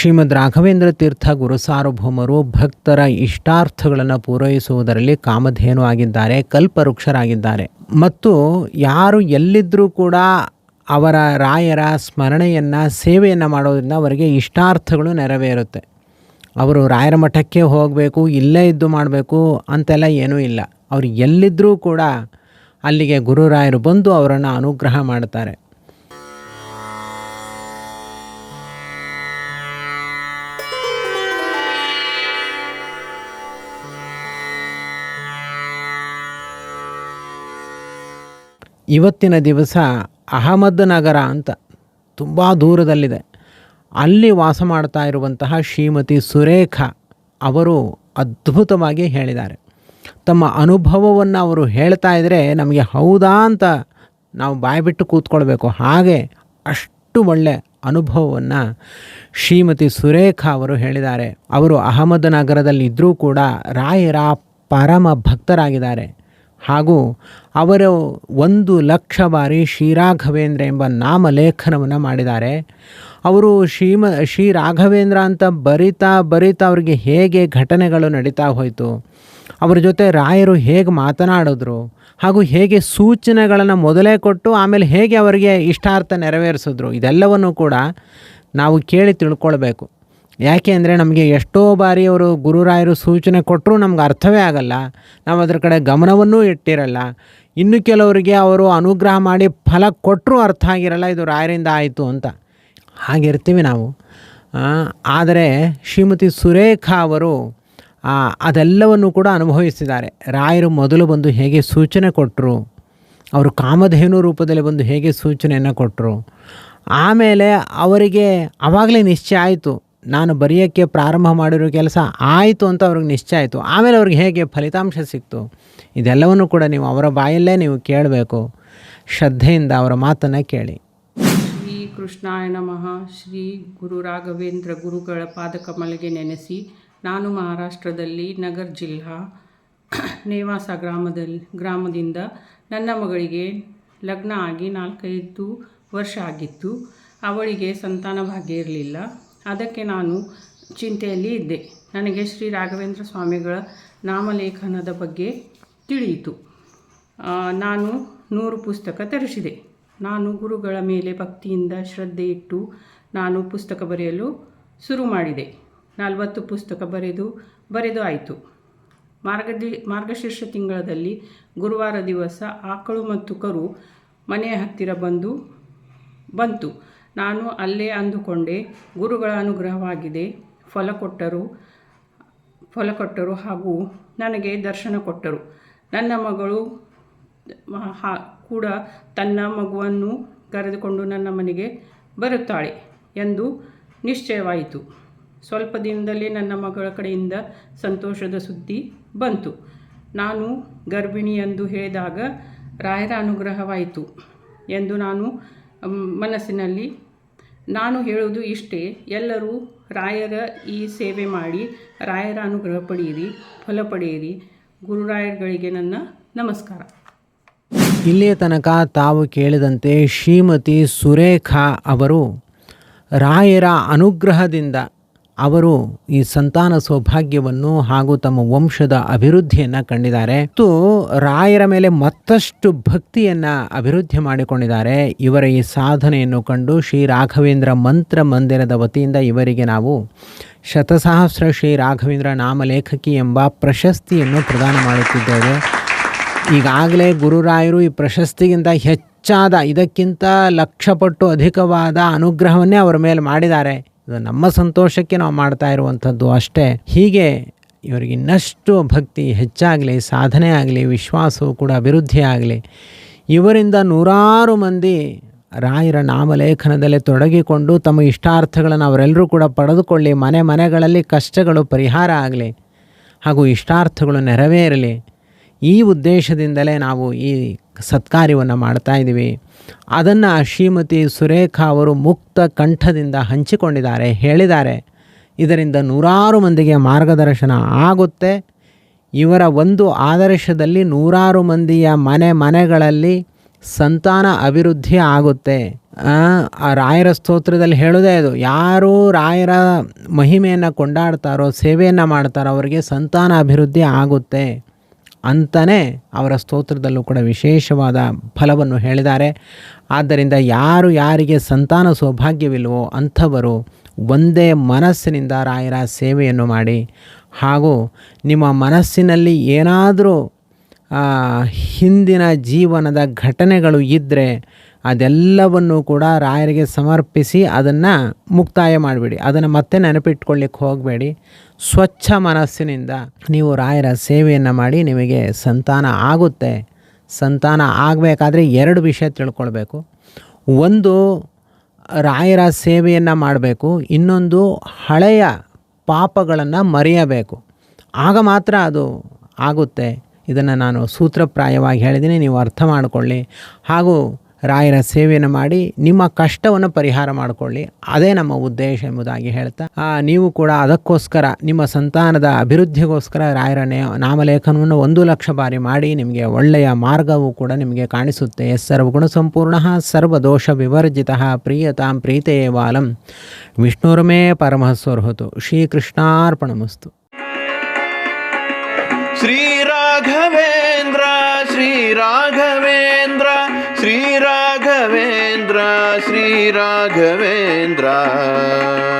ಶ್ರೀಮದ್ ರಾಘವೇಂದ್ರ ತೀರ್ಥ ಗುರು ಸಾರ್ವಭೌಮರು ಭಕ್ತರ ಇಷ್ಟಾರ್ಥಗಳನ್ನು ಪೂರೈಸುವುದರಲ್ಲಿ ಕಾಮಧೇನು ಆಗಿದ್ದಾರೆ, ಕಲ್ಪವೃಕ್ಷರಾಗಿದ್ದಾರೆ. ಮತ್ತು ಯಾರು ಎಲ್ಲಿದ್ದರೂ ಕೂಡ ಅವರ ರಾಯರ ಸ್ಮರಣೆಯನ್ನು, ಸೇವೆಯನ್ನು ಮಾಡೋದರಿಂದ ಅವರಿಗೆ ಇಷ್ಟಾರ್ಥಗಳು ನೆರವೇರುತ್ತೆ. ಅವರು ರಾಯರ ಮಠಕ್ಕೆ ಹೋಗಬೇಕು, ಇಲ್ಲೇ ಇದ್ದು ಮಾಡಬೇಕು ಅಂತೆಲ್ಲ ಏನೂ ಇಲ್ಲ. ಅವರು ಎಲ್ಲಿದ್ದರೂ ಕೂಡ ಅಲ್ಲಿಗೆ ಗುರುರಾಯರು ಬಂದು ಅವರನ್ನು ಅನುಗ್ರಹ ಮಾಡ್ತಾರೆ. ಇವತ್ತಿನ ದಿವಸ ಅಹಮದ್ ನಗರ ಅಂತ ತುಂಬ ದೂರದಲ್ಲಿದೆ. ಅಲ್ಲಿ ವಾಸ ಮಾಡ್ತಾ ಇರುವಂತಹ ಶ್ರೀಮತಿ ಸುರೇಖಾ ಅವರು ಅದ್ಭುತವಾಗಿ ಹೇಳಿದ್ದಾರೆ. ತಮ್ಮ ಅನುಭವವನ್ನು ಅವರು ಹೇಳ್ತಾ ಇದ್ದರೆ ನಮಗೆ ಹೌದಾ ಅಂತ ನಾವು ಬಾಯ್ಬಿಟ್ಟು ಕೂತ್ಕೊಳ್ಬೇಕು. ಹಾಗೆ ಅಷ್ಟು ಒಳ್ಳೆ ಅನುಭವವನ್ನು ಶ್ರೀಮತಿ ಸುರೇಖಾ ಅವರು ಹೇಳಿದ್ದಾರೆ. ಅವರು ಅಹಮದ್ ನಗರದಲ್ಲಿದ್ದರೂ ಕೂಡ ರಾಯರ ಪರಮ ಭಕ್ತರಾಗಿದ್ದಾರೆ. ಹಾಗೂ ಅವರು ಒಂದು ಲಕ್ಷ ಬಾರಿ ಶ್ರೀರಾಘವೇಂದ್ರ ಎಂಬ ನಾಮಲೇಖನವನ್ನು ಮಾಡಿದ್ದಾರೆ. ಅವರು ಶ್ರೀಮ ಶ್ರೀ ರಾಘವೇಂದ್ರ ಅಂತ ಬರಿತಾ ಬರಿತಾ ಅವರಿಗೆ ಹೇಗೆ ಘಟನೆಗಳು ನಡೀತಾ ಹೋಯಿತು, ಅವರ ಜೊತೆ ರಾಯರು ಹೇಗೆ ಮಾತನಾಡಿದ್ರು, ಹಾಗೂ ಹೇಗೆ ಸೂಚನೆಗಳನ್ನು ಮೊದಲೇ ಕೊಟ್ಟು ಆಮೇಲೆ ಹೇಗೆ ಅವರಿಗೆ ಇಷ್ಟಾರ್ಥ ನೆರವೇರಿಸಿದ್ರು, ಇದೆಲ್ಲವನ್ನು ಕೂಡ ನಾವು ಕೇಳಿ ತಿಳ್ಕೊಳ್ಬೇಕು. ಯಾಕೆ ಅಂದರೆ ನಮಗೆ ಎಷ್ಟೋ ಬಾರಿ ಅವರು ಗುರುರಾಯರು ಸೂಚನೆ ಕೊಟ್ಟರೂ ನಮ್ಗೆ ಅರ್ಥವೇ ಆಗಲ್ಲ. ನಾವು ಅದರ ಕಡೆ ಗಮನವನ್ನೂ ಇಟ್ಟಿರಲ್ಲ. ಇನ್ನು ಕೆಲವರಿಗೆ ಅವರು ಅನುಗ್ರಹ ಮಾಡಿ ಫಲ ಕೊಟ್ಟರೂ ಅರ್ಥ ಆಗಿರಲ್ಲ, ಇದು ರಾಯರಿಂದ ಆಯಿತು ಅಂತ. ಹಾಗಿರ್ತೀವಿ ನಾವು. ಆದರೆ ಶ್ರೀಮತಿ ಸುರೇಖಾ ಅವರು ಅದೆಲ್ಲವನ್ನು ಕೂಡ ಅನುಭವಿಸಿದ್ದಾರೆ. ರಾಯರು ಮೊದಲು ಬಂದು ಹೇಗೆ ಸೂಚನೆ ಕೊಟ್ಟರು ಅವರು ಕಾಮಧೇನು ರೂಪದಲ್ಲಿ ಬಂದು ಹೇಗೆ ಸೂಚನೆಯನ್ನು ಕೊಟ್ಟರು ಆಮೇಲೆ ಅವರಿಗೆ ಆವಾಗಲೇ ನಿಶ್ಚಯ ಆಯಿತು. ನಾನು ಬರೆಯೋಕ್ಕೆ ಪ್ರಾರಂಭ ಮಾಡಿರೋ ಕೆಲಸ ಆಯಿತು ಅಂತ ಅವ್ರಿಗೆ ನಿಶ್ಚಯ ಆಯಿತು. ಆಮೇಲೆ ಅವ್ರಿಗೆ ಹೇಗೆ ಫಲಿತಾಂಶ ಸಿಕ್ತು? ಇದೆಲ್ಲವನ್ನು ಕೂಡ ನೀವು ಅವರ ಬಾಯಲ್ಲೇ ನೀವು ಕೇಳಬೇಕು. ಶ್ರದ್ಧೆಯಿಂದ ಅವರ ಮಾತನ್ನು ಕೇಳಿ. ಶ್ರೀ ಕೃಷ್ಣಾಯ ನಮಃ. ಶ್ರೀ ಗುರು ರಾಘವೇಂದ್ರ ಗುರುಗಳ ಪಾದಕಮಲಿಗೆ ನೆನೆಸಿ ನಾನು ಮಹಾರಾಷ್ಟ್ರದಲ್ಲಿ ನಗರ್ ಜಿಲ್ಲಾ ನೇವಾಸ ಗ್ರಾಮದಲ್ಲಿ, ಗ್ರಾಮದಿಂದ ನನ್ನ ಮಗಳಿಗೆ ಲಗ್ನ ಆಗಿ ನಾಲ್ಕೈದು ವರ್ಷ ಆಗಿತ್ತು. ಅವಳಿಗೆ ಸಂತಾನ ಭಾಗ್ಯ ಇರಲಿಲ್ಲ. ಅದಕ್ಕೆ ನಾನು ಚಿಂತೆಯಲ್ಲಿ ಇದ್ದೆ. ನನಗೆ ಶ್ರೀ ರಾಘವೇಂದ್ರ ಸ್ವಾಮಿಗಳ ನಾಮಲೇಖನದ ಬಗ್ಗೆ ತಿಳಿಯಿತು. ನಾನು ನೂರು ಪುಸ್ತಕ ತರಿಸಿದೆ. ನಾನು ಗುರುಗಳ ಮೇಲೆ ಭಕ್ತಿಯಿಂದ ಶ್ರದ್ಧೆ ಇಟ್ಟು ನಾನು ಪುಸ್ತಕ ಬರೆಯಲು ಶುರು ಮಾಡಿದೆ. ನಲವತ್ತು ಪುಸ್ತಕ ಬರೆದು ಬರೆದು ಆಯಿತು. ಮಾರ್ಗದಿ, ಮಾರ್ಗಶೀರ್ಷ ತಿಂಗಳಲ್ಲಿ ಗುರುವಾರ ದಿವಸ ಆಕಳು ಮತ್ತು ಕರು ಮನೆಯ ಹತ್ತಿರ ಬಂದು, ಬಂತು. ನಾನು ಅಲ್ಲೇ ಅಂದುಕೊಂಡೆ. ಗುರುಗಳ ಅನುಗ್ರಹವಾಗಿದೆ. ಫಲ ಕೊಟ್ಟರು ಫಲ ಕೊಟ್ಟರು ಹಾಗೂ ನನಗೆ ದರ್ಶನ ಕೊಟ್ಟರು. ನನ್ನ ಮಗಳು ಕೂಡ ತನ್ನ ಮಗುವನ್ನು ಕರೆದುಕೊಂಡು ನನ್ನ ಮನೆಗೆ ಬರುತ್ತಾಳೆ ಎಂದು ನಿಶ್ಚಯವಾಯಿತು. ಸ್ವಲ್ಪ ದಿನದಲ್ಲೇ ನನ್ನ ಮಗಳ ಕಡೆಯಿಂದ ಸಂತೋಷದ ಸುದ್ದಿ ಬಂತು. ನಾನು ಗರ್ಭಿಣಿ ಎಂದು ಹೇಳಿದಾಗ ರಾಯರ ಅನುಗ್ರಹವಾಯಿತು ಎಂದು ನಾನು ಮನಸ್ಸಿನಲ್ಲಿ ನಾನು ಹೇಳುವುದು ಇಷ್ಟೇ. ಎಲ್ಲರೂ ರಾಯರ ಈ ಸೇವೆ ಮಾಡಿ, ರಾಯರ ಅನುಗ್ರಹ ಪಡೆಯಿರಿ, ಫಲ ಪಡೆಯಿರಿ. ಗುರುರಾಯರುಗಳಿಗೆ ನನ್ನ ನಮಸ್ಕಾರ. ಇಲ್ಲಿಯ ತನಕ ತಾವು ಕೇಳಿದಂತೆ ಶ್ರೀಮತಿ ಸುರೇಖಾ ಅವರು ರಾಯರ ಅನುಗ್ರಹದಿಂದ ಅವರು ಈ ಸಂತಾನ ಸೌಭಾಗ್ಯವನ್ನು ಹಾಗೂ ತಮ್ಮ ವಂಶದ ಅಭಿವೃದ್ಧಿಯನ್ನು ಕಂಡಿದ್ದಾರೆ. ಮತ್ತು ರಾಯರ ಮೇಲೆ ಮತ್ತಷ್ಟು ಭಕ್ತಿಯನ್ನು ಅಭಿವೃದ್ಧಿ ಮಾಡಿಕೊಂಡಿದ್ದಾರೆ. ಇವರ ಈ ಸಾಧನೆಯನ್ನು ಕಂಡು ಶ್ರೀ ರಾಘವೇಂದ್ರ ಮಂತ್ರ ಮಂದಿರದ ವತಿಯಿಂದ ಇವರಿಗೆ ನಾವು ಶತಸಹಸ್ರ ಶ್ರೀ ರಾಘವೇಂದ್ರ ನಾಮಲೇಖಕಿ ಎಂಬ ಪ್ರಶಸ್ತಿಯನ್ನು ಪ್ರದಾನ ಮಾಡುತ್ತಿದ್ದೇವೆ. ಈಗಾಗಲೇ ಗುರುರಾಯರು ಈ ಪ್ರಶಸ್ತಿಗಿಂತ ಹೆಚ್ಚಾದ, ಇದಕ್ಕಿಂತ ಲಕ್ಷಪಟ್ಟು ಅಧಿಕವಾದ ಅನುಗ್ರಹವನ್ನೇ ಅವರ ಮೇಲೆ ಮಾಡಿದ್ದಾರೆ. ನಮ್ಮ ಸಂತೋಷಕ್ಕೆ ನಾವು ಮಾಡ್ತಾ ಇರುವಂಥದ್ದು ಅಷ್ಟೇ. ಹೀಗೆ ಇವರಿಗೆ ಇನ್ನಷ್ಟು ಭಕ್ತಿ ಹೆಚ್ಚಾಗಲಿ, ಸಾಧನೆ ಆಗಲಿ, ವಿಶ್ವಾಸವು ಕೂಡ ಅಭಿವೃದ್ಧಿ ಆಗಲಿ, ಇವರಿಂದ ನೂರಾರು ಮಂದಿ ರಾಯರ ನಾಮಲೇಖನದಲ್ಲಿ ತೊಡಗಿಕೊಂಡು ತಮ್ಮ ಇಷ್ಟಾರ್ಥಗಳನ್ನು ಅವರೆಲ್ಲರೂ ಕೂಡ ಪಡೆದುಕೊಳ್ಳಿ. ಮನೆ ಮನೆಗಳಲ್ಲಿ ಕಷ್ಟಗಳು ಪರಿಹಾರ ಆಗಲಿ ಹಾಗೂ ಇಷ್ಟಾರ್ಥಗಳು ನೆರವೇರಲಿ. ಈ ಉದ್ದೇಶದಿಂದಲೇ ನಾವು ಈ ಸತ್ಕಾರ್ಯವನ್ನು ಮಾಡ್ತಾ ಇದ್ದೀವಿ. ಅದನ್ನು ಶ್ರೀಮತಿ ಸುರೇಖಾ ಅವರು ಮುಕ್ತ ಕಂಠದಿಂದ ಹಂಚಿಕೊಂಡಿದ್ದಾರೆ ಹೇಳಿದ್ದಾರೆ. ಇದರಿಂದ ನೂರಾರು ಮಂದಿಗೆ ಮಾರ್ಗದರ್ಶನ ಆಗುತ್ತೆ. ಇವರ ಒಂದು ಆದರ್ಶದಲ್ಲಿ ನೂರಾರು ಮಂದಿಯ ಮನೆ ಮನೆಗಳಲ್ಲಿ ಸಂತಾನ ಅಭಿವೃದ್ಧಿ ಆಗುತ್ತೆ. ಆ, ರಾಯರ ಸ್ತೋತ್ರದಲ್ಲಿ ಹೇಳೋದೇ ಅದು. ಯಾರು ರಾಯರ ಮಹಿಮೆಯನ್ನು ಕೊಂಡಾಡ್ತಾರೋ ಸೇವೆಯನ್ನು ಮಾಡ್ತಾರೋ ಅವರಿಗೆ ಸಂತಾನ ಅಭಿವೃದ್ಧಿ ಆಗುತ್ತೆ. ಅಂತಲೇ ಅವರ ಸ್ತೋತ್ರದಲ್ಲೂ ಕೂಡ ವಿಶೇಷವಾದ ಫಲವನ್ನು ಹೇಳಿದ್ದಾರೆ. ಆದ್ದರಿಂದ ಯಾರು ಯಾರಿಗೆ ಸಂತಾನ ಸೌಭಾಗ್ಯವಿಲ್ಲವೋ ಅಂಥವರು ಒಂದೇ ಮನಸ್ಸಿನಿಂದ ರಾಯರ ಸೇವೆಯನ್ನು ಮಾಡಿ ಹಾಗೂ ನಿಮ್ಮ ಮನಸ್ಸಿನಲ್ಲಿ ಏನಾದರೂ ಹಿಂದಿನ ಜೀವನದ ಘಟನೆಗಳು ಇದ್ದರೆ ಅದೆಲ್ಲವನ್ನು ಕೂಡ ರಾಯರಿಗೆ ಸಮರ್ಪಿಸಿ ಅದನ್ನು ಮುಕ್ತಾಯ ಮಾಡಿಬಿಡಿ. ಅದನ್ನು ಮತ್ತೆ ನೆನಪಿಟ್ಕೊಳ್ಳಿಕ್ಕೆ ಹೋಗಬೇಡಿ. ಸ್ವಚ್ಛ ಮನಸ್ಸಿನಿಂದ ನೀವು ರಾಯರ ಸೇವೆಯನ್ನು ಮಾಡಿ ನಿಮಗೆ ಸಂತಾನ ಆಗುತ್ತೆ. ಸಂತಾನ ಆಗಬೇಕಾದ್ರೆ ಎರಡು ವಿಷಯ ತಿಳ್ಕೊಳ್ಬೇಕು. ಒಂದು, ರಾಯರ ಸೇವೆಯನ್ನು ಮಾಡಬೇಕು. ಇನ್ನೊಂದು, ಹಳೆಯ ಪಾಪಗಳನ್ನು ಮರೆಯಬೇಕು. ಆಗ ಮಾತ್ರ ಅದು ಆಗುತ್ತೆ. ಇದನ್ನು ನಾನು ಸೂತ್ರಪ್ರಾಯವಾಗಿ ಹೇಳಿದ್ದೀನಿ, ನೀವು ಅರ್ಥ ಮಾಡಿಕೊಳ್ಳಿ. ಹಾಗೂ ರಾಯರ ಸೇವೆಯನ್ನು ಮಾಡಿ ನಿಮ್ಮ ಕಷ್ಟವನ್ನು ಪರಿಹಾರ ಮಾಡಿಕೊಳ್ಳಿ. ಅದೇ ನಮ್ಮ ಉದ್ದೇಶ ಎಂಬುದಾಗಿ ಹೇಳ್ತಾ ನೀವು ಕೂಡ ಅದಕ್ಕೋಸ್ಕರ, ನಿಮ್ಮ ಸಂತಾನದ ಅಭಿವೃದ್ಧಿಗೋಸ್ಕರ ರಾಯರ ನಾಮಲೇಖನವನ್ನು ಒಂದು ಲಕ್ಷ ಬಾರಿ ಮಾಡಿ ನಿಮಗೆ ಒಳ್ಳೆಯ ಮಾರ್ಗವು ಕೂಡ ನಿಮಗೆ ಕಾಣಿಸುತ್ತೆ. ಸರ್ವಗುಣ ಸಂಪೂರ್ಣ ಸರ್ವದೋಷ ವಿವರ್ಜಿತ ಪ್ರಿಯತಾಂ ಪ್ರೀತೆಯೇ ಬಾಲಂ. ವಿಷ್ಣುರ್ಮೇ ಪರಮಸ್ವರ್ಹತು ಶ್ರೀಕೃಷ್ಣಾರ್ಪಣಮಸ್ತು. श्रीराघवेन्द्र श्रीराघवेन्द्र श्रीराघवेन्द्र श्रीराघवेन्द्र